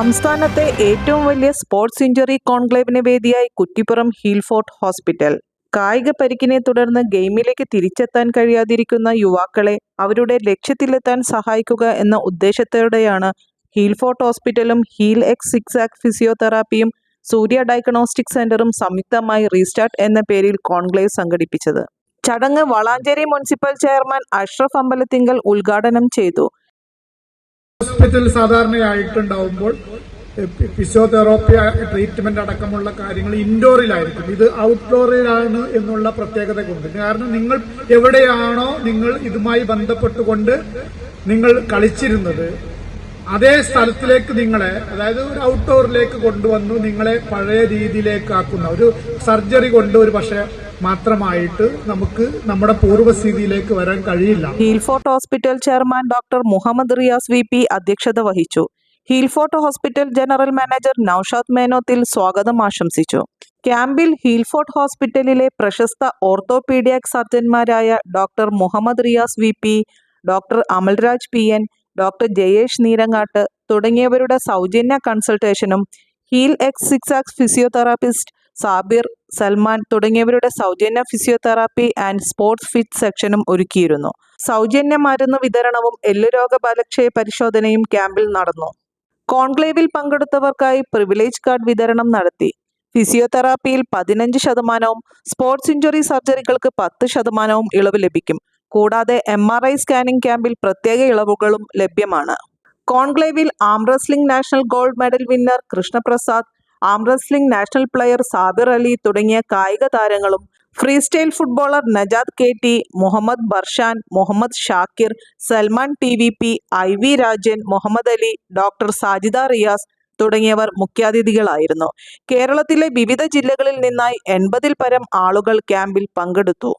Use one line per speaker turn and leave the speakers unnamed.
സംസ്ഥാനത്തെ ഏറ്റവും വലിയ സ്പോർട്സ് ഇഞ്ചുറി കോൺക്ലേവിന് വേദിയായി കുറ്റിപ്പുറം ഹീൽഫോർട്ട് ഹോസ്പിറ്റൽ. കായിക പരിക്കിനെ തുടർന്ന് ഗെയിമിലേക്ക് തിരിച്ചെത്താൻ കഴിയാതിരിക്കുന്ന യുവാക്കളെ അവരുടെ ലക്ഷ്യത്തിലെത്താൻ സഹായിക്കുക എന്ന ഉദ്ദേശത്തോടെയാണ് ഹീൽഫോർട്ട് ഹോസ്പിറ്റലും ഹീൽ എക്സ് സിക്സ് ആക് ഫിസിയോതെറാപ്പിയും സൂര്യ ഡയഗ്നോസ്റ്റിക് സെന്ററും സംയുക്തമായി റീസ്റ്റാർട്ട് എന്ന പേരിൽ കോൺക്ലേവ് സംഘടിപ്പിച്ചത്. ചടങ്ങ് വളാഞ്ചേരി മുനിസിപ്പൽ ചെയർമാൻ അഷ്റഫ് അമ്പലത്തിങ്കൽ ഉദ്ഘാടനം ചെയ്തു.
ഹോസ്പിറ്റൽ സാധാരണയായിട്ടുണ്ടാവുമ്പോൾ ഫിസിയോതെറാപ്പി ട്രീറ്റ്മെന്റ് അടക്കമുള്ള കാര്യങ്ങൾ ഇൻഡോറിലായിരിക്കും. ഇത് ഔട്ട്ഡോറിലാണ് എന്നുള്ള പ്രത്യേകത കൊണ്ട് കാരണം നിങ്ങൾ എവിടെയാണോ നിങ്ങൾ ഇതുമായി ബന്ധപ്പെട്ടുകൊണ്ട് നിങ്ങൾ കളിച്ചിരുന്നത് അതേ സ്ഥലത്തിലേക്ക് നിങ്ങളെ അതായത് ഒരു ഔട്ട്ഡോറിലേക്ക് കൊണ്ടുവന്നു നിങ്ങളെ പഴയ രീതിയിലേക്ക് ആക്കുന്ന ഒരു സർജറി കൊണ്ട് ഒരു പക്ഷേ മാത്രമായിട്ട് നമുക്ക് നമ്മുടെ പൂർവസ്ഥിതിയിലേക്ക് വരാൻ കഴിയില്ല.
Healfort hospital chairman doctor Muhammad Riyas V P അധ്യക്ഷത വഹിച്ചു. Healfort hospital general manager Noushad Menothil സ്വാഗതം ആശംസിച്ചു. ക്യാമ്പിൽ ഹീൽഫോർട്ട് ഹോസ്പിറ്റലിലെ പ്രശസ്ത orthopaedic സർജന്മാരായ doctor Muhammad Riyas V P doctor Amalraj P N doctor Jayesh Neerangat തുടങ്ങിയവരുടെ സൗജന്യ കൺസൾട്ടേഷനും heal X six axe physiotherapist Sabir Salman തുടങ്ങിയവരുടെ സൗജന്യ ഫിസിയോതെറാപ്പി ആൻഡ് സ്പോർട്സ് ഫിറ്റ് സെക്ഷനും ഒരുക്കിയിരുന്നു. സൗജന്യ മരുന്ന് വിതരണവും എല്ലുരോഗ ബലക്ഷയ പരിശോധനയും ക്യാമ്പിൽ നടന്നു. കോൺക്ലേവിൽ പങ്കെടുത്തവർക്കായി പ്രിവിലേജ് കാർഡ് വിതരണം നടത്തി. ഫിസിയോതെറാപ്പിയിൽ പതിനഞ്ച് ശതമാനവും സ്പോർട്സ് ഇഞ്ചുറി സർജറികൾക്ക് പത്ത് ശതമാനവും ഇളവ് ലഭിക്കും. കൂടാതെ എം ആർ ഐ സ്കാനിംഗ് ക്യാമ്പിൽ പ്രത്യേക ഇളവുകളും ലഭ്യമാണ്. കോൺക്ലേവിൽ arm wrestling national gold medal winner Krishnaprasad arm wrestling national player Sabir Ali തുടങ്ങിയ കായിക താരങ്ങളും free style footballer Najad K T Muhammad Barshan Muhammad Shakir Salman T V P I V Rajan Muhammad Ali doctor Sajida Riyas തുടങ്ങിയവർ മുഖ്യാതിഥികളായിരുന്നു. കേരളത്തിലെ വിവിധ ജില്ലകളിൽ നിന്നായി എൺപതിൽ പരം ആളുകൾ ക്യാമ്പിൽ പങ്കെടുത്തു.